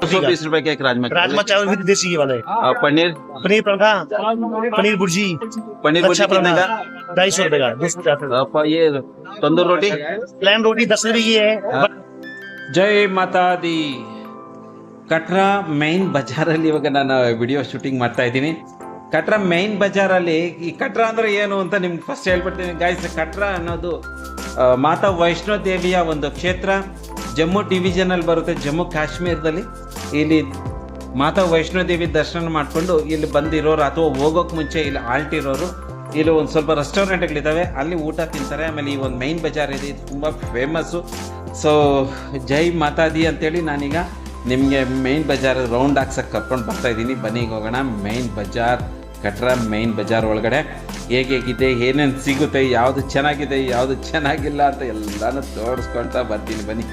सौ बीस रुपए के एक राजमा राजमा चावल विद देसी घी वाले और पनीर पनीर पराठा पनीर भुर्जी पनीर भुर्जी अच्छा कितने का पराठा ढाई सौ रुपए का दो सौ पचास रुपए आप ये तंदूर रोटी प्लेन रोटी दस रुपए की है हाँ। ಜೈ ಮಾತಾದಿ ಕಟ್ರಾ ಮೈನ್ ಬಜಾರಲ್ಲಿ ಇವಾಗ ನಾನು ವಿಡಿಯೋ ಶೂಟಿಂಗ್ ಮಾಡ್ತಾ ಇದ್ದೀನಿ ಕಟ್ರಾ ಮೈನ್ ಬಜಾರಲ್ಲಿ ಈ ಕಟ್ರಾ ಅಂದ್ರೆ ಏನು ಅಂತ ನಿಮ್ಗೆ ಫಸ್ಟ್ ಹೇಳ್ಬಿಡ್ತೀನಿ ಗಾಯ್ಸ್ ಕಟ್ರಾ ಅನ್ನೋದು ಆ, ಮಾತಾ ವೈಷ್ಣೋ ದೇವಿಯ ಒಂದು ಕ್ಷೇತ್ರ ಜಮ್ಮು ಡಿವಿಷನಲ್ಲಿ ಬರುತ್ತೆ ಜಮ್ಮು ಕಾಶ್ಮೀರದಲ್ಲಿ ಇಲ್ಲಿ ಮಾತಾ ವೈಷ್ಣೋದೇವಿ ದರ್ಶನ ಮಾಡಿಕೊಂಡು ಇಲ್ಲಿ ಬಂದಿರೋರು ಅಥವಾ ಹೋಗೋಕೆ ಮುಂಚೆ ಇಲ್ಲಿ ಆಲ್ಟಿರೋರು ಇಲ್ಲಿ ಒಂದು ಸ್ವಲ್ಪ ರೆಸ್ಟೋರೆಂಟ್ಗಳಿದ್ದಾವೆ ಅಲ್ಲಿ ಊಟ ತಿಂತಾರೆ. ಆಮೇಲೆ ಈ ಒಂದು ಮೈನ್ ಬಜಾರ್ ಇದೆ. ಇದು ತುಂಬ ಫೇಮಸ್ಸು ಸೊ ಜೈ ಮಾತಾದಿ ಅಂತೇಳಿ ನಾನೀಗ ನಿಮಗೆ ಮೈನ್ ಬಜಾರ್ ರೌಂಡ್ ಹಾಕ್ಸಕ್ಕೆ ಕರ್ಕೊಂಡು ಬರ್ತಾ ಇದ್ದೀನಿ. ಬನ್ನಿ ಹೋಗೋಣ. ಮೈನ್ ಬಜಾರ್ ಕಟ್ರ ಮೈನ್ ಬಜಾರ್ ಒಳಗಡೆ. ಹೇಗೆ ಹೇಗಿದೆ? ಏನೇನು ಸಿಗುತ್ತೆ? ಯಾವುದು ಚೆನ್ನಾಗಿದೆ? ಯಾವುದು ಚೆನ್ನಾಗಿಲ್ಲ ಅಂತ ಎಲ್ಲನೂ ತೋರಿಸ್ಕೊಳ್ತಾ ಬರ್ತೀನಿ. ಬನ್ನಿ.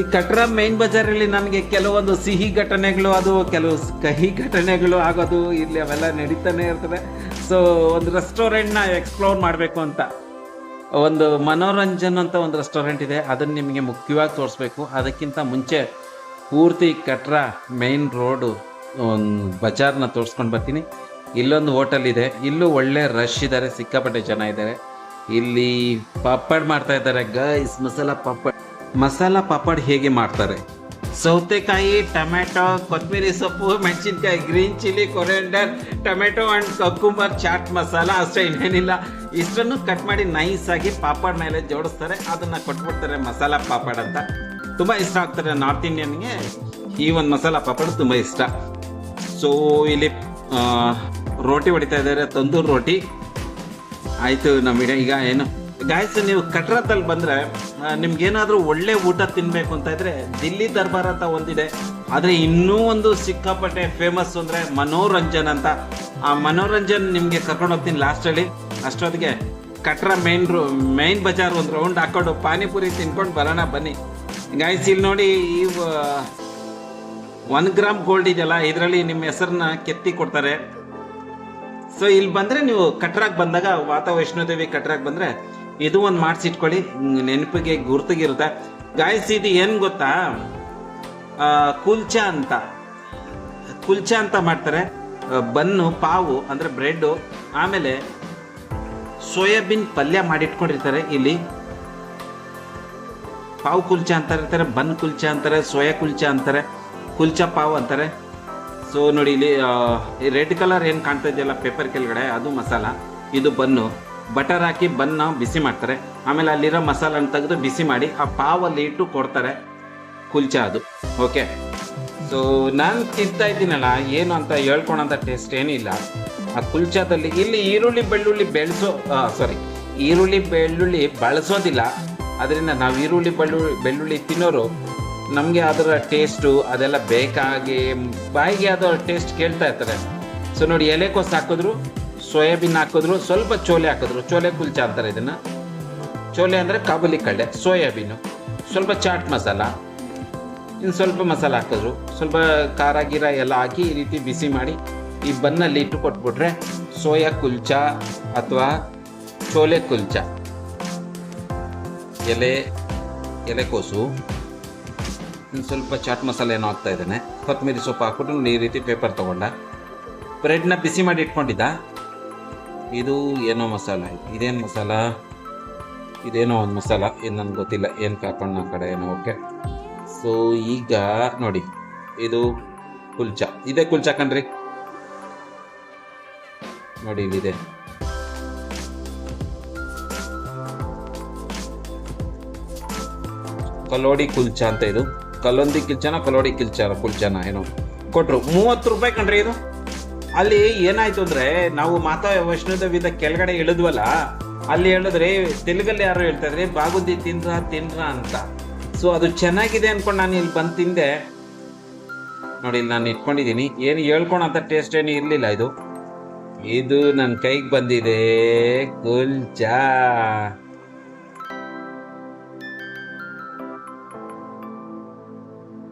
ಈ ಕಟ್ರಾ ಮೇನ್ ಬಜಾರಲ್ಲಿ ನನಗೆ ಕೆಲವೊಂದು ಸಿಹಿ ಘಟನೆಗಳು, ಅದು ಕೆಲವು ಕಹಿ ಘಟನೆಗಳು ಆಗೋದು ಇಲ್ಲಿ ಅವೆಲ್ಲ ನಡೀತಾನೆ ಇರ್ತದೆ. ಸೊ ಒಂದು ರೆಸ್ಟೋರೆಂಟ್ನ ಎಕ್ಸ್ಪ್ಲೋರ್ ಮಾಡಬೇಕು ಅಂತ. ಒಂದು ಮನೋರಂಜನ್ ಅಂತ ಒಂದು ರೆಸ್ಟೋರೆಂಟ್ ಇದೆ. ಅದನ್ನು ನಿಮಗೆ ಮುಖ್ಯವಾಗಿ ತೋರಿಸ್ಬೇಕು. ಅದಕ್ಕಿಂತ ಮುಂಚೆ ಪೂರ್ತಿ ಕಟ್ರಾ ಮೇನ್ ರೋಡು ಒಂದು ಬಜಾರ್ನ ತೋರಿಸ್ಕೊಂಡು ಬರ್ತೀನಿ. ಇಲ್ಲೊಂದು ಹೋಟೆಲ್ ಇದೆ. ಇಲ್ಲೂ ಒಳ್ಳೆ ರಶ್ ಇದ್ದಾರೆ ಸಿಕ್ಕಾಪಟ್ಟೆ ಜನ ಇದ್ದಾರೆ ಇಲ್ಲಿ ಪಾಪಡ್ ಮಾಡ್ತಾ ಇದ್ದಾರೆ. ಗೈಸ್ ಮಸಾಲ ಪಾಪಡ್ ಮಸಾಲ ಪಾಪಡ್ ಹೇಗೆ ಮಾಡ್ತಾರೆ? ಸೌತೆಕಾಯಿ ಟೊಮೆಟೊ ಕೊತ್ತಂಬರಿ ಸೊಪ್ಪು, ಮೆಣಸಿನ್ಕಾಯಿ, green chilli coriander tomato and cucumber chaat masala ಅಷ್ಟೇ, ಇನ್ನೇನಿಲ್ಲ. ಇಷ್ಟನ್ನು ಕಟ್ ಮಾಡಿ ನೈಸ್ ಆಗಿ ಪಾಪಡ್ ಮೇಲೆ ಜೋಡಿಸ್ತಾರೆ. ಅದನ್ನು ಕೊಟ್ಬಿಡ್ತಾರೆ ಮಸಾಲ ಪಾಪಡ್ ಅಂತ. ತುಂಬ ಇಷ್ಟ ಆಗ್ತಾರೆ ನಾರ್ತ್ ಇಂಡಿಯನ್ಗೆ. ಈ ಒಂದು ಮಸಾಲ ಪಾಪಡ್ ತುಂಬ ಇಷ್ಟ. ಸೊ ಇಲ್ಲಿ ರೋಟಿ ಹೊಡಿತಾ ಇದ್ದಾರೆ, ತಂದೂರ್ ರೋಟಿ. ಆಯಿತು ನಮ್ಮ ಈಗ ಏನು? ಗಾಯಸ್ ನೀವು ಕಟ್ರತಲ್ಲಿ ಬಂದರೆ ನಿಮ್ಗೇನಾದರೂ ಒಳ್ಳೆ ಊಟ ತಿನ್ನಬೇಕು ಅಂತ ಇದ್ರೆ ದಿಲ್ಲಿ ದರ್ಬಾರ್ ಅಂತ ಒಂದಿದೆ. ಆದರೆ ಇನ್ನೂ ಒಂದು ಸಿಕ್ಕಾಪಟ್ಟೆ ಫೇಮಸ್ ಅಂದರೆ ಮನೋರಂಜನ್ ಅಂತ. ಆ ಮನೋರಂಜನ್ ನಿಮಗೆ ಕರ್ಕೊಂಡು ಹೋಗ್ತೀನಿ ಲಾಸ್ಟಲ್ಲಿ ಅಷ್ಟೊತ್ತಿಗೆ Katra main road main bazaar ಒಂದು ರೌಂಡ್ ಹಾಕೊಂಡು ಪಾನಿಪುರಿ ತಿನ್ಕೊಂಡು ಬರೋಣ ಬನ್ನಿ. ಗಾಯ್ಸ್ ಇಲ್ಲಿ ನೋಡಿ ಈ ಒನ್ ಗ್ರಾಮ್ ಗೋಲ್ಡ್ ಇದೆಯಲ್ಲ, ಇದರಲ್ಲಿ ನಿಮ್ಮ ಹೆಸರನ್ನ ಕೆತ್ತಿ ಕೊಡ್ತಾರೆ. ಸೊ ಇಲ್ಲಿ ಬಂದ್ರೆ ನೀವು ಕಟ್ರಾಗ್ ಬಂದಾಗ ವಾತ ವೈಷ್ಣೋದೇವಿ ಕಟ್ರಾಗ್ ಬಂದ್ರೆ ಇದು ಒಂದು ಮಾಡಿಸಿಟ್ಕೊಳ್ಳಿ. ನೆನಪಿಗೆ ಗುರ್ತಿಗಿರುತ್ತೆ. ಗಾಯಸ್ ಇದು ಏನು ಗೊತ್ತಾ? ಕುಲ್ಚ ಅಂತ. ಕುಲ್ಚಾ ಅಂತ ಮಾಡ್ತಾರೆ. ಬನ್ನು, ಪಾವು, ಅಂದರೆ ಬ್ರೆಡ್ಡು ಆಮೇಲೆ ಸೋಯಾಬೀನ್ ಪಲ್ಯ ಮಾಡಿಟ್ಕೊಂಡಿರ್ತಾರೆ ಇಲ್ಲಿ. ಪಾವ್ ಕುಲ್ಚಾ ಅಂತ ಇರ್ತಾರೆ, ಬನ್ ಕುಲ್ಚಾ ಅಂತಾರೆ, ಸೋಯಾ ಕುಲ್ಚಾ ಅಂತಾರೆ, ಕುಲ್ಚಾ ಪಾವ್ ಅಂತಾರೆ. ಸೊ ನೋಡಿ ಇಲ್ಲಿ ರೆಡ್ ಕಲರ್ ಏನು ಕಾಣ್ತಾ ಇದೆಯಲ್ಲ ಪೇಪರ್ ಕೆಳಗಡೆ, ಅದು ಮಸಾಲ, ಇದು ಬನ್ನು. ಬಟರ್ ಹಾಕಿ ಬನ್ನ ಬಿಸಿ ಮಾಡ್ತಾರೆ. ಆಮೇಲೆ ಅಲ್ಲಿರೋ ಮಸಾಲನ ತೆಗೆದು ಬಿಸಿ ಮಾಡಿ ಆ ಪಾವಲ್ಲಿ ಇಟ್ಟು ಕೊಡ್ತಾರೆ. ಕುಲ್ಚಾ ಅದು. ಓಕೆ ಸೊ ನಾನು ತಿಂತಾ ಇದ್ದೀನಲ್ಲ, ಏನು ಅಂತ ಹೇಳ್ಕೊಳಂತ ಟೇಸ್ಟ್ ಏನಿಲ್ಲ ಆ ಕುಲ್ಚಾದಲ್ಲಿ ಇಲ್ಲಿ ಈರುಳ್ಳಿ ಬೆಳ್ಳುಳ್ಳಿ ಬೆಳೆಸೋ ಸಾರಿ ಈರುಳ್ಳಿ ಬೆಳ್ಳುಳ್ಳಿ ಬಳಸೋದಿಲ್ಲ. ಅದರಿಂದ ನಾವು ಈರುಳ್ಳಿ ಬೆಳ್ಳುಳ್ಳಿ ಬೆಳ್ಳುಳ್ಳಿ ತಿನ್ನೋರು, ನಮಗೆ ಅದರ ಟೇಸ್ಟು ಅದೆಲ್ಲ ಬೇಕಾಗಿ, ಬಾಯಿಗೆ ಅದರ ಟೇಸ್ಟ್ ಕೇಳ್ತಾ ಇರ್ತಾರೆ. ಸೊ ನೋಡಿ ಎಲೆಕೋಸು ಹಾಕಿದ್ರು. ಸೋಯಾಬೀನ್ ಹಾಕಿದ್ರು, ಸ್ವಲ್ಪ ಚೋಲೆ ಹಾಕಿದ್ರು. ಚೋಲೆ ಕುಲ್ಚಾ ಅಂತಾರೆ ಇದನ್ನು. ಚೋಲೆ ಅಂದರೆ ಕಾಬೂಲಿ ಕಡಲೆ, ಸೋಯಾಬೀನು. ಸ್ವಲ್ಪ ಚಾಟ್ ಮಸಾಲ. ಇನ್ನು ಸ್ವಲ್ಪ ಮಸಾಲ ಹಾಕಿದ್ರು. ಸ್ವಲ್ಪ ಖಾರ ಗೀರ ಎಲ್ಲ ಹಾಕಿ ಈ ರೀತಿ ಬಿಸಿ ಮಾಡಿ ಈ ಬನ್ನಲ್ಲಿ ಇಟ್ಟು ಕೊಟ್ಬಿಟ್ರೆ ಸೋಯಾ ಕುಲ್ಚಾ ಅಥವಾ ಚೋಲೆ ಕುಲ್ಚಾ ಎಲೆ ಎಲೆಕೋಸು ಇನ್ನು ಸ್ವಲ್ಪ ಚಾಟ್ ಮಸಾಲೆ ಏನೋ ಹಾಕ್ತಾ ಇದ್ದಾನೆ. ಕೊತ್ತಂಬರಿ ಸೊಪ್ಪು ಹಾಕ್ಬಿಟ್ಟು ಈ ರೀತಿ ಪೇಪರ್ ತೊಗೊಂಡ. ಬ್ರೆಡ್ನ ಬಿಸಿ ಮಾಡಿ ಇಟ್ಕೊಂಡಿದ್ದ. ಇದು ಏನೋ ಮಸಾಲ. ಇದೇನು ಮಸಾಲ? ಇದೇನೋ ಒಂದು ಮಸಾಲ. ಏನು ನನಗೆ ಗೊತ್ತಿಲ್ಲ. ಏನು ಆ ಕಡೆ ಏನೋ, ಓಕೆ. ಸೊ ಈಗ ನೋಡಿ. ಇದು ಕುಲ್ಚ. ಇದೇ ಕುಲ್ಚ ಕಣ್ರಿ. ನೋಡಿ ಇಲ್ಲಿದೆ. ಕಲೋಡಿ ಕುಲ್ಚ ಅಂತ ಇದು. ಕಲ್ಲೊಂದಿ ಕಿಲ್ಚನ, ಕಲೋಡಿ ಕಿಲ್ಚ ಕುಲ್ಚನ ಏನೋ. ಕೊಟ್ರು. ಮೂವತ್ತು ರೂಪಾಯಿ ಕಣ್ರಿ ಇದು. ಅಲ್ಲಿ ಏನಾಯ್ತು ಅಂದ್ರೆ, ನಾವು ಮಾತಾ ವೈಷ್ಣೋದೇವಿದ ಕೆಳಗಡೆ ಇಳಿದ್ವಲ್ಲ, ಅಲ್ಲಿ ಹೇಳಿದ್ರೆ, ತೆಲುಗಲ್ಲಿ ಯಾರು ಹೇಳ್ತಾ ಇದ್ರೆ, ಬಾಗುದಿ ತಿನ್ರ ತಿನ್ರ ಅಂತ. ಸೊ ಅದು ಚೆನ್ನಾಗಿದೆ ಅನ್ಕೊಂಡು ನಾನು ಇಲ್ಲಿ ಬಂದು ತಿಂದೆ. ನೋಡಿ ನಾನು ಇಟ್ಕೊಂಡಿದ್ದೀನಿ. ಏನು ಹೇಳ್ಕೊಳಂತ ಟೇಸ್ಟ್ ಏನು ಇರಲಿಲ್ಲ ಇದು. ಇದು ನನ್ನ ಕೈಗೆ ಬಂದಿದೆ ಕುಲ್ಚಾ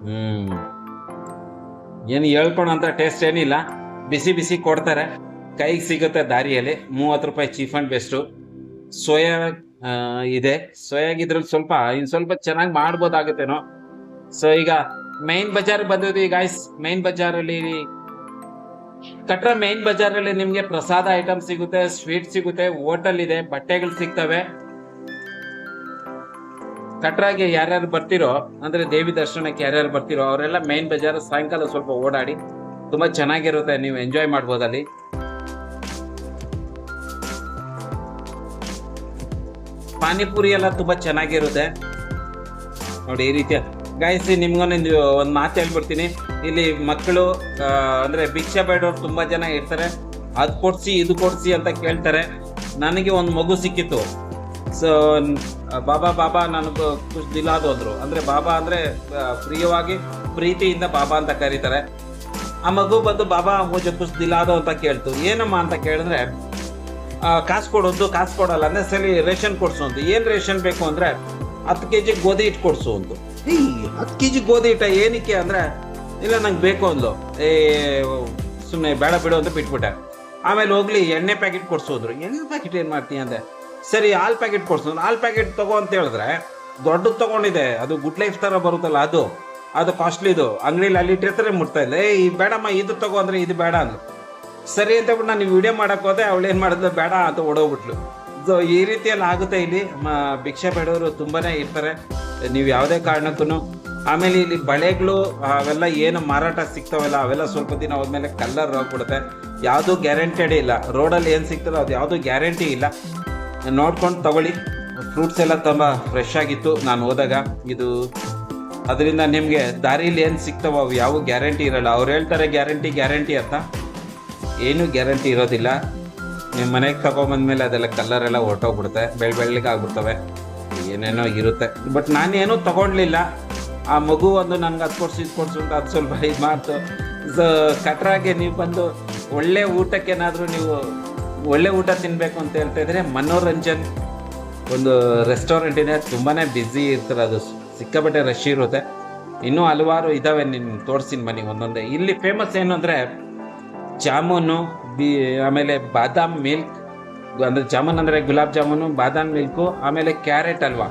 ಹ್ಮ್. ಏನು ಹೇಳ್ಕೊಳಂತ ಟೇಸ್ಟ್ ಏನಿಲ್ಲ. ಬಿಸಿ ಬಿಸಿ ಕೊಡ್ತಾರೆ. ಕೈಗೆ ಸಿಗುತ್ತೆ ದಾರಿಯಲ್ಲಿ. ಮೂವತ್ತು ರೂಪಾಯಿ ಚೀಫ್ ಅಂಡ್ ಬೆಸ್ಟು. ಸೋಯಾ ಇದೆ. ಸೋಯಾಗಿದ್ರಲ್ಲಿ ಸ್ವಲ್ಪ, ಇನ್ನು ಸ್ವಲ್ಪ ಚೆನ್ನಾಗಿ ಮಾಡ್ಬೋದಾಗುತ್ತೇನೋ. ಸೊ ಈಗ ಮೈನ್ ಬಜಾರ್ ಬಂದಿದ್ವಿ ಗಾಯ್ಸ್ ಮೈನ್ ಬಜಾರಲ್ಲಿ ಕಟ್ರ ಮೈನ್ ಬಜಾರಲ್ಲಿ ನಿಮಗೆ ಪ್ರಸಾದ ಐಟಮ್ ಸಿಗುತ್ತೆ ಸ್ವೀಟ್ ಸಿಗುತ್ತೆ ಹೋಟೆಲ್ ಇದೆ, ಬಟ್ಟೆಗಳು ಸಿಗ್ತವೆ. ಕಟ್ರಾಗೆ ಯಾರ್ಯಾರು ಬರ್ತಿರೋ, ಅಂದ್ರೆ ದೇವಿ ದರ್ಶನಕ್ಕೆ ಯಾರ್ಯಾರು ಬರ್ತಿರೋ, ಅವರೆಲ್ಲ ಮೈನ್ ಬಜಾರ್ ಸಾಯಂಕಾಲ ಸ್ವಲ್ಪ ಓಡಾಡಿ. ತುಂಬಾ ಚೆನ್ನಾಗಿರುತ್ತೆ, ನೀವು ಎಂಜಾಯ್ ಮಾಡ್ಬೋದು ಅಲ್ಲಿ ಪಾನಿಪುರಿ ಎಲ್ಲ ತುಂಬಾ ಚೆನ್ನಾಗಿರುತ್ತೆ. ನೋಡಿ, ಈ ರೀತಿಯ ಗಾಯಿಸಿ ನಿಮ್ಗೊಂದು ಒಂದು ಮಾತು ಹೇಳ್ಬಿಡ್ತೀನಿ. ಇಲ್ಲಿ ಮಕ್ಕಳು ಅಂದರೆ ಭಿಕ್ಷೆ ಬೇಡವ್ರು ತುಂಬಾ ಜನ ಇರ್ತಾರೆ. ಅದು ಕೊಡ್ಸಿ, ಇದು ಕೊಡ್ಸಿ ಅಂತ ಕೇಳ್ತಾರೆ. ನನಗೆ ಒಂದು ಮಗು ಸಿಕ್ಕಿತ್ತು. ಸೊ ಬಾಬಾ ಬಾಬಾ ನನಗೆ ಖುಷ್ ದಿಲಾದು ಅಂದರು ಅಂದ್ರೆ ಬಾಬಾ ಅಂದ್ರೆ ಪ್ರಿಯವಾಗಿ, ಪ್ರೀತಿಯಿಂದ ಬಾಬಾ ಅಂತ ಕರೀತಾರೆ. ಆ ಮಗು ಬಂದು, ಬಾಬಾ, ಮೂಜೆ ಕುಸ್ದಿಲ್ಲ ಅದು ಅಂತ ಕೇಳ್ತು. ಏನಮ್ಮ ಅಂತ ಕೇಳಿದ್ರೆ ಕಾಸು ಕೊಡೋದು, ಕಾಸು ಕೊಡಲ್ಲ ಅಂದ್ರೆ ಸರಿ, ರೇಷನ್ ಕೊಡ್ಸು ಅಂತ ಏನ್ ರೇಷನ್ ಬೇಕು ಅಂದ್ರೆ, ಹತ್ತು ಕೆ ಜಿ ಗೋಧಿ ಹಿಟ್ಟು ಕೊಡ್ಸು ಅಂತ ಈ ಹತ್ತು ಕೆ ಜಿ ಗೋಧಿ ಹಿಟ್ಟ ಏನಕ್ಕೆ ಅಂದ್ರೆ, ಇಲ್ಲ ನಂಗೆ ಬೇಕು ಅಂದ್ಲು. ಏ ಸುಮ್ಮನೆ ಬೇಡ ಬಿಡು ಅಂತ ಬಿಟ್ಬಿಟ್ಟೆ. ಆಮೇಲೆ ಹೋಗ್ಲಿ, ಎಣ್ಣೆ ಪ್ಯಾಕೆಟ್ ಕೊಡ್ಸೋದ್ರು ಎಣ್ಣೆ ಪ್ಯಾಕೆಟ್ ಏನು ಮಾಡ್ತೀನಿ ಅಂದೆ? ಸರಿ, ಹಾಲ್ ಪ್ಯಾಕೆಟ್ ಕೊಡ್ಸು ಹಾಲ್ ಪ್ಯಾಕೆಟ್ ತಗೋ ಅಂತ ಹೇಳಿದ್ರೆ, ದೊಡ್ಡದು ತಗೊಂಡಿದೆ, ಅದು ಗುಡ್ ಲೈಫ್ ತರ ಬರುತ್ತಲ್ಲ ಅದು. ಅದು ಕಾಸ್ಟ್ಲಿದು ಅಂಗಡಿಲಿ ಅಲ್ಲಿ ಇಟ್ಟಿರ್ತಾರೆ ಮುಟ್ತಾ ಇಲ್ಲ. ಏ ಬೇಡಮ್ಮ, ಇದು ತಗೋ ಅಂದ್ರೆ ಇದು ಬೇಡ ಅಂದ್ಲು. ಸರಿ ಅಂತ ಬಿಟ್ಟು ನಾನು ವಿಡಿಯೋ ಮಾಡಕ್ ಹೋದೆ, ಅವಳು ಏನು ಮಾಡಿದ್ಲು, ಬೇಡ ಅಂತ ಓಡೋಗ್ಬಿಟ್ಲು. ಸೊ ಈ ರೀತಿಯಲ್ಲಿ ಆಗುತ್ತೆ ಇಲ್ಲಿ. ಭಿಕ್ಷೆ ಬೇಡವರು ತುಂಬಾನೇ ಇರ್ತಾರೆ. ನೀವು ಯಾವುದೇ ಕಾರಣಕ್ಕೂ ಆಮೇಲೆ ಇಲ್ಲಿ ಬಳೆಗಳು, ಅವೆಲ್ಲ ಏನು ಮಾರಾಟ ಸಿಗ್ತಾವಲ್ಲ, ಅವೆಲ್ಲ ಸ್ವಲ್ಪ ದಿನ ಹೋದ್ಮೇಲೆ ಕಲರ್ ಹೋಗ್ಬಿಡುತ್ತೆ ಯಾವುದು ಗ್ಯಾರಂಟೆಡ್ ಇಲ್ಲ. ರೋಡಲ್ಲಿ ಏನು ಸಿಗ್ತದೋ ಅದು ಯಾವುದು ಗ್ಯಾರಂಟಿ ಇಲ್ಲ. ನೋಡ್ಕೊಂಡು ತಗೊಳ್ಳಿ. ಫ್ರೂಟ್ಸ್ ಎಲ್ಲ ತುಂಬ ಫ್ರೆಶ್ ಆಗಿತ್ತು. ನಾನು ಹೋದಾಗ ಇದು ಅದರಿಂದ ನಿಮಗೆ ದಾರಿಲಿ ಏನು ಸಿಗ್ತಾವ ಅವು ಯಾವ ಗ್ಯಾರಂಟಿ ಇರಲ್ಲ. ಅವ್ರು ಹೇಳ್ತಾರೆ ಗ್ಯಾರಂಟಿ ಗ್ಯಾರಂಟಿ ಅಂತ. ಏನು ಗ್ಯಾರಂಟಿ ಇರೋದಿಲ್ಲ. ನಿಮ್ಮ ಮನೆಗೆ ತಗೊಂಬಂದ್ಮೇಲೆ ಅದೆಲ್ಲ ಕಲರ್ ಎಲ್ಲ ಹೊರಟೋಗ್ಬಿಡುತ್ತೆ. ಬೆಳ್ ಬೆಳ್ಳಗೆ ಆಗ್ಬಿಡ್ತವೆ. ಏನೇನೋ ಇರುತ್ತೆ. ಬಟ್ ನಾನೇನು ತೊಗೊಂಡ್ಲಿಲ್ಲ. ಆ ಮಗು ಒಂದು ನನಗೆ ಅದು ಕೊಡ್ಸಿ, ಇದು ಕೊಡ್ಸು ಅಂತ ಅದು ಸ್ವಲ್ಪ ಇದು ಮಾಡ್ತು. ಸೊ ಕಟ್ರಾಗೆ ನೀವು ಬಂದು ಒಳ್ಳೆ ಊಟಕ್ಕೇನಾದರೂ ನೀವು ಒಳ್ಳೆ ಊಟ ತಿನ್ನಬೇಕು ಅಂತ ಹೇಳ್ತಾ ಇದ್ರೆ ಮನೋರಂಜನ್ ಒಂದು ರೆಸ್ಟೋರೆಂಟ್ ತುಂಬಾ ಬ್ಯುಸಿ ಇರ್ತಾರೆ ಅದು. ಸಿಕ್ಕಾಪಟ್ಟೆ ರಶ್ ಇರುತ್ತೆ. ಇನ್ನೂ ಹಲವಾರು ಇದಾವೆ ನಿನ್ನ ತೋರಿಸ್ತೀನಿ ಬನ್ನಿ ಒಂದೊಂದೇ. ಇಲ್ಲಿ ಫೇಮಸ್ ಏನು ಅಂದರೆ ಜಾಮೂನು, ಬಿ, ಆಮೇಲೆ ಬಾದಾಮ್ ಮಿಲ್ಕ್ ಅಂದರೆ ಜಾಮೂನ್ ಅಂದರೆ ಗುಲಾಬ್ ಜಾಮೂನು, ಬಾದಾಮ್ ಮಿಲ್ಕು ಆಮೇಲೆ ಕ್ಯಾರೆಟ್ ಅಲ್ವಾ?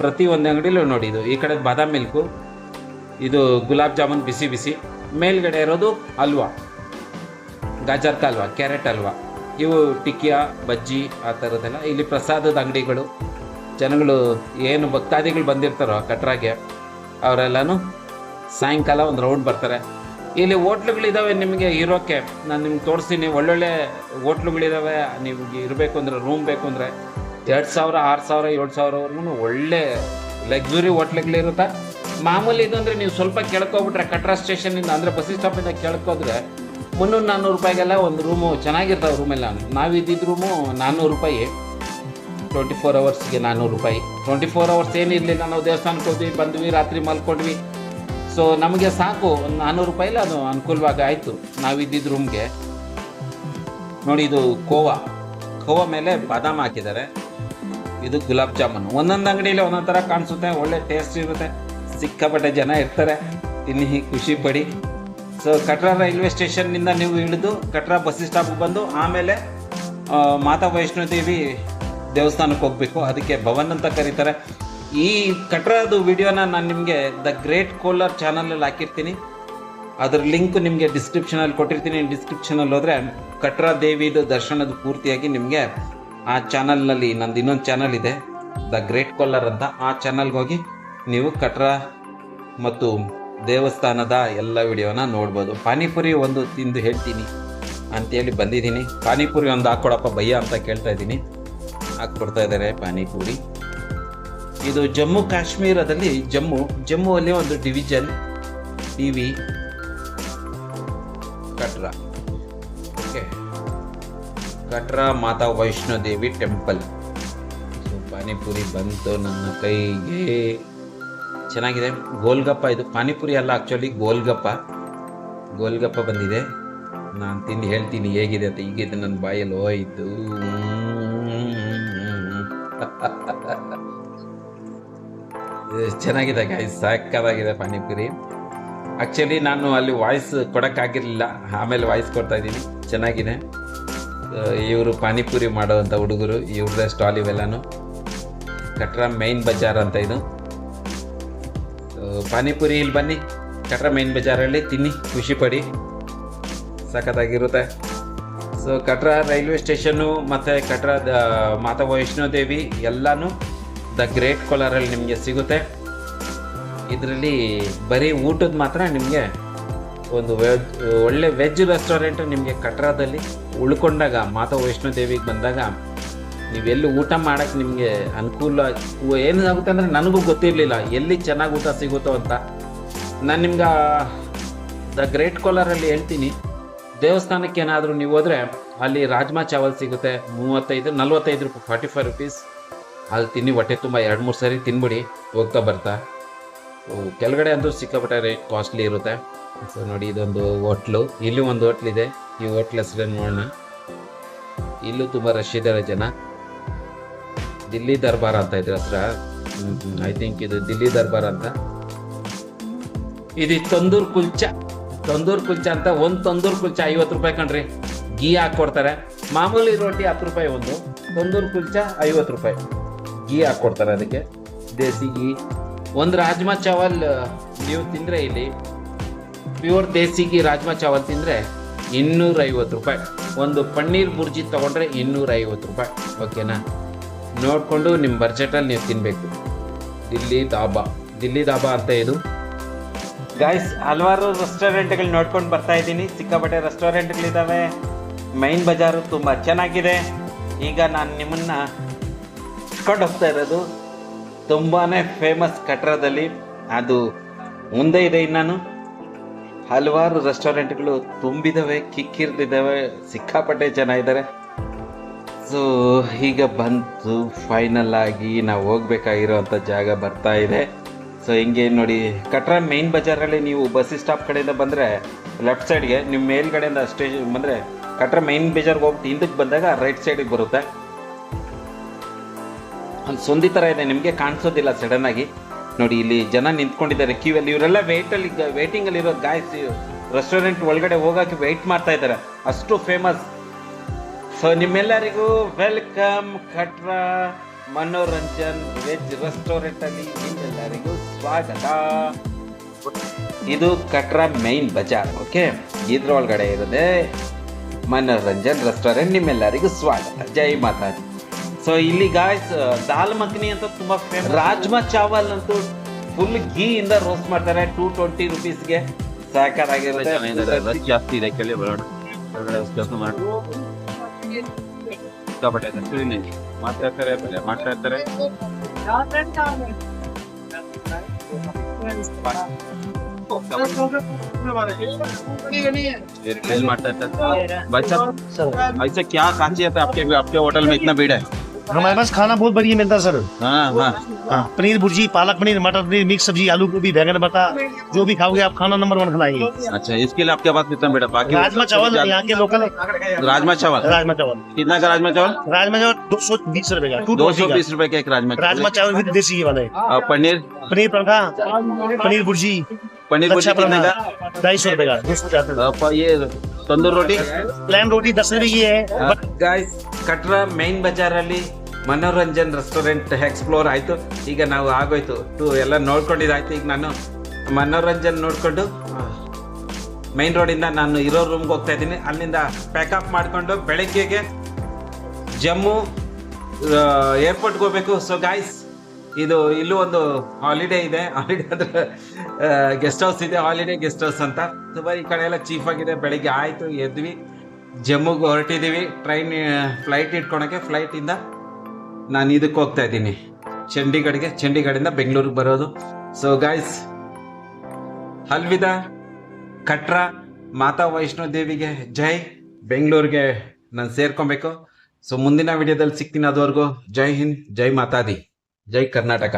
ಪ್ರತಿ ಒಂದು ಅಂಗಡಿಲೂ ನೋಡಿ ಇದು. ಈ ಕಡೆ ಬಾದಾಮ್ ಮಿಲ್ಕು ಇದು ಗುಲಾಬ್ ಜಾಮೂನ್ ಬಿಸಿ ಬಿಸಿ. ಮೇಲ್ಗಡೆ ಇರೋದು ಹಲ್ವಾ ಗಾಜರ್ಕ ಹಲ್ವಾ ಕ್ಯಾರೆಟ್ ಅಲ್ವಾ? ಇವು ಟಿಕ್ಕಿಯಾ, ಬಜ್ಜಿ ಆ ಥರದ್ದೆಲ್ಲ ಇಲ್ಲಿ ಪ್ರಸಾದದ ಅಂಗಡಿಗಳು. ಜನಗಳು ಏನು ಭಕ್ತಾದಿಗಳು ಬಂದಿರ್ತಾರೋ ಕಟ್ರಾಗೆ, ಅವರೆಲ್ಲನೂ ಸಾಯಂಕಾಲ ಒಂದು ರೌಂಡ್ ಬರ್ತಾರೆ. ಇಲ್ಲಿ ಹೋಟ್ಲುಗಳಿದ್ದಾವೆ ನಿಮಗೆ ಇರೋಕ್ಕೆ, ನಾನು ನಿಮ್ಗೆ ತೋರಿಸ್ತೀನಿ, ಒಳ್ಳೊಳ್ಳೆ ಹೋಟ್ಲುಗಳಿದ್ದಾವೆ ನಿಮಗೆ ಇರಬೇಕು ಅಂದರೆ ರೂಮ್ ಬೇಕು ಅಂದರೆ, ಎರಡು ಸಾವಿರ, ಆರು ಸಾವಿರ, ಏಳು ಸಾವಿರವರೆಗೂ ಒಳ್ಳೆ ಲಕ್ಸುರಿ ಹೋಟ್ಲುಗಳಿರುತ್ತೆ ಮಾಮೂಲಿ ಇದು ಅಂದರೆ ನೀವು ಸ್ವಲ್ಪ ಕೇಳ್ಕೊಬಿಟ್ರೆ, ಕಟ್ರಾ ಸ್ಟೇಷನಿಂದ ಅಂದರೆ ಬಸ್ ಸ್ಟಾಪಿಂದ ಕೇಳ್ಕೋದ್ರೆ, ಮುನ್ನೂರು ನಾನ್ನೂರು ರೂಪಾಯಿಗೆಲ್ಲ ಒಂದು ರೂಮು ಚೆನ್ನಾಗಿರ್ತಾವೆ ರೂಮೆಲ್ಲ ನಾವು ಇದ್ದಿದ್ದ ರೂಮು ನಾನ್ನೂರು ರೂಪಾಯಿ. ಟ್ವೆಂಟಿ ಫೋರ್ ಅವರ್ಸ್ಗೆ ನಾನ್ನೂರು ರೂಪಾಯಿ. ಟ್ವೆಂಟಿ ಫೋರ್ ಅವರ್ಸ್ ಏನಿರಲಿಲ್ಲ ನಾವು ದೇವಸ್ಥಾನಕ್ಕೆ ಹೋದ್ವಿ, ಬಂದ್ವಿ, ರಾತ್ರಿ ಮಲ್ಕೊಂಡ್ವಿ. ಸೊ ನಮಗೆ ಸಾಕು, ಒಂದು ನಾನ್ನೂರು ರೂಪಾಯಿಲ್ಲ ಅದು ಅನುಕೂಲವಾಗಿ ಆಯಿತು. ನಾವು ಇದ್ದಿದ್ದ ರೂಮ್ಗೆ ನೋಡಿ, ಇದು ಕೋವಾ. ಕೋವಾ ಮೇಲೆ ಬಾದಾಮ್ ಹಾಕಿದ್ದಾರೆ. ಇದು ಗುಲಾಬ್ ಜಾಮೂನು. ಒಂದೊಂದು ಅಂಗಡಿಯಲ್ಲಿ ಒಂದೊಂದು ಥರ ಕಾಣಿಸುತ್ತೆ, ಒಳ್ಳೆ ಟೇಸ್ಟ್ ಇರುತ್ತೆ. ಸಿಕ್ಕಾಪಟ್ಟೆ ಜನ ಇರ್ತಾರೆ, ತಿನ್ನಿ, ಖುಷಿ ಪಡಿ. ಸೊ ಕಟ್ರಾ ರೈಲ್ವೆ ಸ್ಟೇಷನ್ನಿಂದ ನೀವು ಇಳಿದು, ಕಟ್ರಾ ಬಸ್ ಸ್ಟಾಪ್ಗೆ ಬಂದು, ಆಮೇಲೆ ಮಾತಾ ವೈಷ್ಣೋದೇವಿ ದೇವಸ್ಥಾನಕ್ಕೆ ಹೋಗಬೇಕು. ಅದಕ್ಕೆ ಭವನ್ ಅಂತ ಕರೀತಾರೆ. ಈ ಕಟ್ರಾದು ವಿಡಿಯೋನ ನಾನು ನಿಮಗೆ ದ ಗ್ರೇಟ್ ಕೋಲಾರ್ ಚಾನಲಲ್ಲಿ ಹಾಕಿರ್ತೀನಿ. ಅದ್ರ ಲಿಂಕ್ ನಿಮಗೆ ಡಿಸ್ಕ್ರಿಪ್ಷನಲ್ಲಿ ಕೊಟ್ಟಿರ್ತೀನಿ. ಡಿಸ್ಕ್ರಿಪ್ಷನಲ್ಲಿ ಹೋದರೆ ಕಟ್ರಾ ದೇವಿದು ದರ್ಶನದ ಪೂರ್ತಿಯಾಗಿ ನಿಮಗೆ ಆ ಚಾನಲ್ನಲ್ಲಿ ನಂದು ಇನ್ನೊಂದು ಚಾನಲ್ ಇದೆ. ದ ಗ್ರೇಟ್ ಕೋಲಾರ್ ಅಂತ ಆ ಚಾನಲ್ಗೆ ಹೋಗಿ ನೀವು ಕಟ್ರಾ ಮತ್ತು ದೇವಸ್ಥಾನದ ಎಲ್ಲ ವಿಡಿಯೋನ ನೋಡ್ಬೋದು. ಪಾನಿಪುರಿ ಒಂದು ತಿಂದು ಹೇಳ್ತೀನಿ. ಅಂತೇಳಿ ಬಂದಿದ್ದೀನಿ. ಪಾನಿಪುರಿ ಒಂದು ಹಾಕ್ಕೊಡಪ್ಪ ಭಯ್ಯ ಅಂತ ಕೇಳ್ತಾ ಇದ್ದೀನಿ. ಹಾಕ್ಕೊಡ್ತಾ ಇದ್ದಾರೆ ಪಾನಿಪುರಿ. ಇದು ಜಮ್ಮು ಕಾಶ್ಮೀರದಲ್ಲಿ ಜಮ್ಮು, ಜಮ್ಮುವಲ್ಲಿ ಒಂದು division T V Katra. Okay Katra Mata Vaishnodevi temple so panipuri ಬಂತು ನನ್ನ ಕೈಗೆ. ಚೆನ್ನಾಗಿದೆ. ಗೋಲ್ಗಪ್ಪ ಇದು. ಪಾನಿಪುರಿ ಅಲ್ಲ ಆ್ಯಕ್ಚುಲಿ ಗೋಲ್ಗಪ್ಪ. ಗೋಲ್ಗಪ್ಪ ಬಂದಿದೆ. ನಾನು ತಿಂದು ಹೇಳ್ತೀನಿ, ಹೇಗಿದೆ ಅಂತ. ಈಗಿದೆ ನನ್ನ ಬಾಯಲ್ಲಿ ಹೋಯಿತು. ಚೆನ್ನಾಗಿದೆ ಗಾಯ್ಸ್ ಸಾಕಾಗಿದೆ ಪಾನಿಪುರಿ. ಆ್ಯಕ್ಚುಲಿ ನಾನು ಅಲ್ಲಿ ವಾಯ್ಸ್ ಕೊಡೋಕ್ಕಾಗಿರಲಿಲ್ಲ. ಆಮೇಲೆ ವಾಯ್ಸ್ ಕೊಡ್ತಾ ಇದ್ದೀನಿ. ಚೆನ್ನಾಗಿದೆ. ಇವರು ಪಾನಿಪುರಿ ಮಾಡೋವಂಥ ಹುಡುಗರು, ಇವ್ರದ್ದೇ ಸ್ಟಾಲ್ ಇವೆಲ್ಲನೂ. ಕಟ್ರ ಮೈನ್ ಬಜಾರ್ ಅಂತ ಇದು. ಪಾನಿಪುರಿ ಇಲ್ಲಿ ಬನ್ನಿ. ಕಟ್ರ ಮೈನ್ ಬಜಾರಲ್ಲಿ ತಿನ್ನಿ, ಖುಷಿ ಪಡಿ. ಸಖತ್ತಾಗಿರುತ್ತೆ ಸೊ ಕಟ್ರಾ ರೈಲ್ವೆ ಸ್ಟೇಷನ್ನು ಮತ್ತು ಕಟ್ರಾ ದ, ಮಾತಾ ವೈಷ್ಣೋದೇವಿ ಎಲ್ಲನೂ ದ ಗ್ರೇಟ್ ಕೋಲಾರಲ್ಲಿ ನಿಮಗೆ ಸಿಗುತ್ತೆ. ಇದರಲ್ಲಿ ಬರೀ ಊಟದ ಮಾತ್ರ ನಿಮಗೆ ಒಂದು ವೆಜ್, ಒಳ್ಳೆ ವೆಜ್ ರೆಸ್ಟೋರೆಂಟ್ ನಿಮಗೆ ಕಟ್ರಾದಲ್ಲಿ ಉಳ್ಕೊಂಡಾಗ, ಮಾತಾ ವೈಷ್ಣೋದೇವಿಗೆ ಬಂದಾಗ ನೀವೆಲ್ಲಿ ಊಟ ಮಾಡೋಕ್ಕೆ ನಿಮಗೆ ಅನುಕೂಲ, ಏನಾಗುತ್ತೆ ಅಂದರೆ ನನಗೂ ಗೊತ್ತಿರಲಿಲ್ಲ, ಎಲ್ಲಿ ಚೆನ್ನಾಗಿ ಊಟ ಸಿಗುತ್ತೋ ಅಂತ. ನಾನು ನಿಮ್ಗೆ ದ ಗ್ರೇಟ್ ಕೋಲಾರಲ್ಲಿ ಹೇಳ್ತೀನಿ. ದೇವಸ್ಥಾನಕ್ಕೆ ಏನಾದರೂ ನೀವು ಹೋದರೆ ಅಲ್ಲಿ ರಾಜ್ಮಾ ಚಾವಲ್ ಸಿಗುತ್ತೆ. ಮೂವತ್ತೈದು, ನಲ್ವತ್ತೈದು ರೂಪಾಯಿ ಫಾರ್ಟಿ ಫೈವ್ ರುಪೀಸ್ ಅಲ್ಲಿ ತಿನ್ನಿ, ಹೊಟ್ಟೆ ತುಂಬ. ಎರಡು, ಮೂರು ಸರಿ ತಿನ್ಬಿಡಿ, ಹೋಗ್ತಾ ಬರ್ತಾ. ಕೆಳಗಡೆ ಅಂತೂ ಸಿಕ್ಕಾಪಟ್ಟೆ ರೇಟ್ ಕಾಸ್ಟ್ಲಿ ಇರುತ್ತೆ. ಸೊ ನೋಡಿ, ಇದೊಂದು ಹೋಟ್ಲು. ಇಲ್ಲೂ ಒಂದು ಹೋಟ್ಲಿದೆ ಈ ಹೋಟ್ಲ್ ಹೆಸರು ನೋಡೋಣ. ಇಲ್ಲೂ ತುಂಬ ರಶ್ ಇದ್ದಾರೆ ಜನ. ದಿಲ್ಲಿ ದರ್ಬಾರ್ ಅಂತ ಇದ್ರ ಹತ್ರ. ಐ ಥಿಂಕ್ ಇದು ದಿಲ್ಲಿ ದರ್ಬಾರ್ ಅಂತ. ಇದು ತಂದೂರ್ ಕುಲ್ಚಾ. ತಂದೂರ್ ಕುಲ್ಚಾ ಅಂತ ಒಂದು ತಂದೂರ್ ಕುಲ್ಚಾ ಐವತ್ತು ರೂಪಾಯಿ ಕಣ್ರಿ. ಗೀ ಹಾಕ್ಕೊಡ್ತಾರೆ ಮಾಮೂಲಿ ರೋಟಿ ಹತ್ತು ರೂಪಾಯಿ ಒಂದು, ತಂದೂರ್ ಕುಲ್ಚ ಐವತ್ತು ರೂಪಾಯಿ. ಗೀ ಹಾಕ್ಕೊಡ್ತಾರೆ ಅದಕ್ಕೆ. ದೇಸಿ ಗೀ. ಒಂದು ರಾಜ್ಮಾ ಚಾವಲ್ ನೀವು ತಿಂದರೆ ಇಲ್ಲಿ ಪ್ಯೂರ್ ದೇಸಿ ಗೀ ರಾಜ್ಮಾ ಚಾವಲ್ ತಿಂದರೆ ಇನ್ನೂರೈವತ್ತು ರೂಪಾಯಿ. ಒಂದು ಪನ್ನೀರ್ ಬುರ್ಜಿ ತೊಗೊಂಡ್ರೆ ಇನ್ನೂರೈವತ್ತು ರೂಪಾಯಿ. ಓಕೆನಾ? ನೋಡಿಕೊಂಡು ನಿಮ್ಮ ಬಜೆಟಲ್ಲಿ ನೀವು ತಿನ್ನಬೇಕು ದಿಲ್ಲಿ ದಾಬಾ. ದಿಲ್ಲಿ ದಾಬಾ ಅಂತ ಇದು. ಗಾಯ್ಸ್ ಹಲವಾರು ರೆಸ್ಟೋರೆಂಟ್ಗಳು ನೋಡ್ಕೊಂಡು ಬರ್ತಾ ಇದ್ದೀನಿ. ಸಿಕ್ಕಾಪಟ್ಟೆ ರೆಸ್ಟೋರೆಂಟ್ಗಳಿದ್ದಾವೆ ಮೈನ್ ಬಜಾರು ತುಂಬ ಚೆನ್ನಾಗಿದೆ. ಈಗ ನಾನು ನಿಮ್ಮನ್ನು ಕರ್ಕೊಂಡು ಹೋಗ್ತಾ ಇರೋದು. ತುಂಬಾ ಫೇಮಸ್ ಕಟ್ಟಡದಲ್ಲಿ. ಅದು ಮುಂದೆ ಇದೆ ಇನ್ನೂ. ಹಲವಾರು ರೆಸ್ಟೋರೆಂಟ್ಗಳು ತುಂಬಿದ್ದಾವೆ ಕಿಕ್ಕಿರ್ದಿದ್ದಾವೆ ಸಿಕ್ಕಾಪಟ್ಟೆ ಜನ ಇದ್ದಾರೆ ಸೊ ಈಗ ಬಂತು ಫೈನಲ್ ಆಗಿ ನಾವು ಹೋಗ್ಬೇಕಾಗಿರೋಂಥ ಜಾಗ ಬರ್ತಾ ಇದೆ. ಸೊ ಹಿಂಗೆ ನೋಡಿ, ಕಟ್ರಾ ಮೇನ್ ಬಜಾರಲ್ಲಿ ನೀವು ಬಸ್ ಸ್ಟಾಪ್ ಕಡೆಯಿಂದ ಬಂದರೆ ಲೆಫ್ಟ್ ಸೈಡ್ಗೆ ನಿಮ್ಮ ಮೇಲ್ಗಡೆಯಿಂದ ಸ್ಟೇಜ್ ಬಂದರೆ, ಕಟ್ರಾ ಮೈನ್ ಬಜಾರ್ಗೆ ಹೋಗ್ಬಿಟ್ಟು ಹಿಂದಕ್ಕೆ ಬಂದಾಗ ರೈಟ್ ಸೈಡಿಗೆ ಬರುತ್ತೆ. ಒಂದು ಸೊಂದಿ ಥರ ಇದೆ, ನಿಮಗೆ ಕಾಣಿಸೋದಿಲ್ಲ ಸಡನ್ ಆಗಿ. ನೋಡಿ, ಇಲ್ಲಿ ಜನ ನಿಂತ್ಕೊಂಡಿದ್ದಾರೆ ಕ್ಯೂವಲ್ಲಿ ಇವರೆಲ್ಲ ವೇಟಲ್ಲಿ ವೇಟಿಂಗಲ್ಲಿ ಇರೋ ಗಾಯ್ಸ್ ರೆಸ್ಟೋರೆಂಟ್ ಒಳಗಡೆ ಹೋಗೋಕೆ ವೆಯ್ಟ್ ಮಾಡ್ತಾ ಇದ್ದಾರೆ. ಅಷ್ಟು ಫೇಮಸ್ ಸೊ ನಿಮ್ಮೆಲ್ಲರಿಗೂ ವೆಲ್ಕಮ್ ಕಟ್ರಾ ಮನೋರಂಜನ್ ವೆಜ್ ರೆಸ್ಟೋರೆಂಟಲ್ಲಿ ನಿಮ್ಮೆಲ್ಲರಿಗೂ ಇದು ಕಟ್ರಾ ಮೈನ್ ಬಜಾರ್ ಓಕೆ ಇದ್ರ ಒಳಗಡೆ ಇರೋದೆ ಮನೋರಂಜನ್ ರೆಸ್ಟೋರೆಂಟ್ ನಿಮ್ಮೆಲ್ಲರಿಗೂ ಸ್ವಾಗತ. ಜೈ ಮಾತಾಜಿ ಸೊ ಇಲ್ಲಿ ಗಾಯ್ಸ್ ದಾಲ್ ಮಖನಿ ಅಂತ ತುಂಬಾ ಫೇಮಸ್ ರಾಜ್ಮಾ ಚಾವಲ್ ಅಂತೂ ಫುಲ್ ಘೀ ಇಂದ ರೋಸ್ಟ್ ಮಾಡ್ತಾರೆ ಟೂ ಟ್ವೆಂಟಿ ರುಪೀಸ್ಗೆ ಸಾಕಾಗಿರುತ್ತೆ ಜಾಸ್ತಿ ಇದೆ ಕೇಳಿ ಬರೋಣ. ಮಾತಾಡ್ತಾರೆ ಕೆಲಸ भाई साहब क्या कांची है आपके आपके होटल में इतना भीड़ है? हमारे पास खाना बहुत बढ़िया मिलता है सर। हाँ, हाँ हाँ। पनीर भुर्जी पालक पनीर मटर पनीर मिक्स सब्ज़ी आलू गोभी बैंगन बटा जो भी खाओगे आप खाना नंबर वन खिलाएँगे अच्छा इसके लिए आपके पास कितना बेटा? बाकी राजमा चावल यहाँ के लोकल। है। राजमा चावल? राजमा चावल। कितना का राजमा चावल? राजमा चावल दो सौ बीस रूपए का। दो सौ बीस रूपए का एक राजमा राजमा चावल भी देसी ही वाले पनीर? पनीर पंखा पनीर भुर्जी। पनीर अच्छा भुर्जी कितने का ढाई सौ रूपए का दो सौ चार ये तंदूर रोटी? प्लेन रोटी दस रुपए की है हाँ, गाइस कटरा मेन बाज़ार वाली ಮನೋರಂಜನ್ ರೆಸ್ಟೋರೆಂಟ್ ಎಕ್ಸ್ಪ್ಲೋರ್ ಆಯಿತು. ಈಗ ನಾವು ಆಗೋಯ್ತು. ಟು ಎಲ್ಲ ನೋಡ್ಕೊಂಡಿದ್ದಾಯ್ತು. ಈಗ ನಾನು ಮನೋರಂಜನ್ ನೋಡಿಕೊಂಡು ಮೈನ್ ರೋಡಿಂದ ನಾನು ಇರೋ ರೂಮ್ಗೆ ಹೋಗ್ತಾ ಇದ್ದೀನಿ. ಅಲ್ಲಿಂದ ಪ್ಯಾಕಪ್ ಮಾಡಿಕೊಂಡು ಬೆಳಗ್ಗೆಗೆ ಜಮ್ಮು ಏರ್ಪೋರ್ಟ್ಗೆ ಹೋಗ್ಬೇಕು. ಸೊ ಗಾಯ್ಸ್ ಇದು ಇಲ್ಲೂ ಒಂದು ಹಾಲಿಡೇ ಇದೆ. ಹಾಲಿಡೇ ಅಂದ್ರೆ ಗೆಸ್ಟ್ ಹೌಸ್ ಇದೆ. ಹಾಲಿಡೇ ಗೆಸ್ಟ್ ಹೌಸ್ ಅಂತ. ತುಂಬ ಈ ಕಡೆ ಎಲ್ಲ ಚೀಫ್ ಆಗಿದೆ. ಬೆಳಿಗ್ಗೆ ಆಯಿತು. ಎದ್ವಿ. ಜಮ್ಮುಗೆ ಹೊರಟಿದ್ದೀವಿ. Train flight ಇಟ್ಕೊಳಕ್ಕೆ. ಫ್ಲೈಟಿಂದ ನಾನು ಇದಕ್ಕೆ ಹೋಗ್ತಾ ಇದ್ದೀನಿ. ಚಂಡೀಗಢ್ಗೆ ಚಂಡೀಗಢಿಂದ ಬೆಂಗಳೂರಿಗೆ ಬರೋದು. ಸೊ ಗಾಯ್ಸ್ ಹಲ್ವಿದ? ಕಟ್ರಾ, ಮಾತಾ ವೈಷ್ಣೋ ದೇವಿಗೆ ಜೈ. ಬೆಂಗಳೂರಿಗೆ ನಾನು ಸೇರ್ಕೊಬೇಕು. ಸೊ ಮುಂದಿನ ವಿಡಿಯೋದಲ್ಲಿ ಸಿಗ್ತೀನಿ ಅದುವರೆಗೂ ಜೈ ಹಿಂದ್, ಜೈ ಮಾತಾದಿ. ಜೈ ಕರ್ನಾಟಕ.